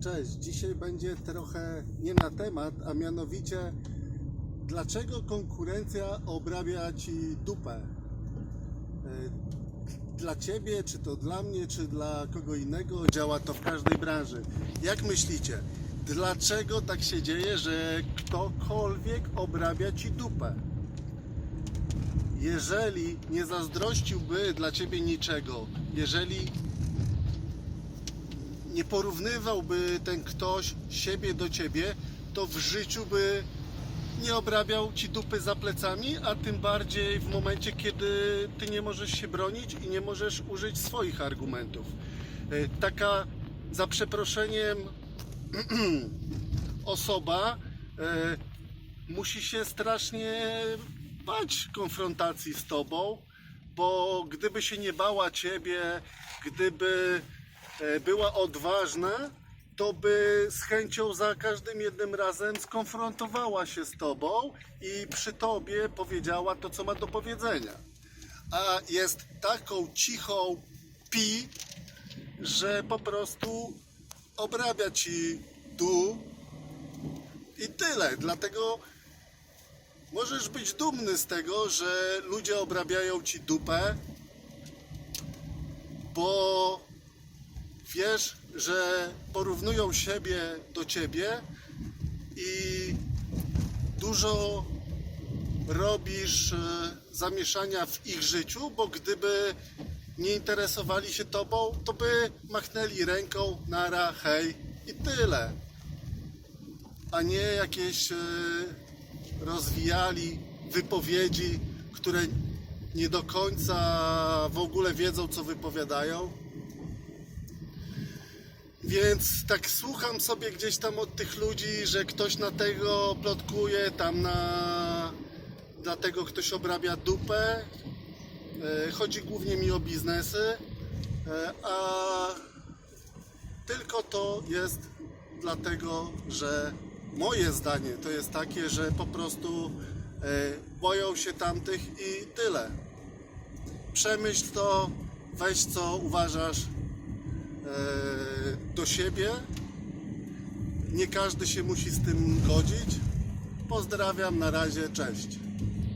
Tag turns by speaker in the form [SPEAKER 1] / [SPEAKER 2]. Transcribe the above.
[SPEAKER 1] Cześć, dzisiaj będzie trochę nie na temat, a mianowicie dlaczego konkurencja obrabia ci dupę? E, Dla ciebie, czy to dla mnie, czy dla kogo innego działa to w każdej branży. Jak myślicie, dlaczego tak się dzieje, że ktokolwiek obrabia ci dupę? Jeżeli nie zazdrościłby dla ciebie niczego, jeżeli nie porównywałby ten ktoś siebie do ciebie, to w życiu by nie obrabiał ci dupy za plecami, a tym bardziej w momencie, kiedy ty nie możesz się bronić i nie możesz użyć swoich argumentów. E, Taka, za przeproszeniem, osoba e, musi się strasznie bać konfrontacji z tobą, bo gdyby się nie bała ciebie, gdyby była odważna, to by z chęcią za każdym jednym razem skonfrontowała się z tobą i przy tobie powiedziała to, co ma do powiedzenia. A jest taką cichą pi, że po prostu obrabia ci tu i tyle. Dlatego możesz być dumny z tego, że ludzie obrabiają ci dupę, bo wiesz, że porównują siebie do ciebie i dużo robisz e, zamieszania w ich życiu, bo gdyby nie interesowali się tobą, to by machnęli ręką, nara, hej i tyle. A nie jakieś e, rozwijali wypowiedzi, które nie do końca w ogóle wiedzą, co wypowiadają. Więc tak słucham sobie gdzieś tam od tych ludzi, że ktoś na tego plotkuje, tam na dlatego ktoś obrabia dupę. E, Chodzi głównie mi o biznesy, e, a tylko to jest dlatego, że moje zdanie to jest takie, że po prostu e, boją się tamtych i tyle. Przemyśl to, weź co uważasz do siebie. Nie każdy się musi z tym godzić. Pozdrawiam, na razie, cześć.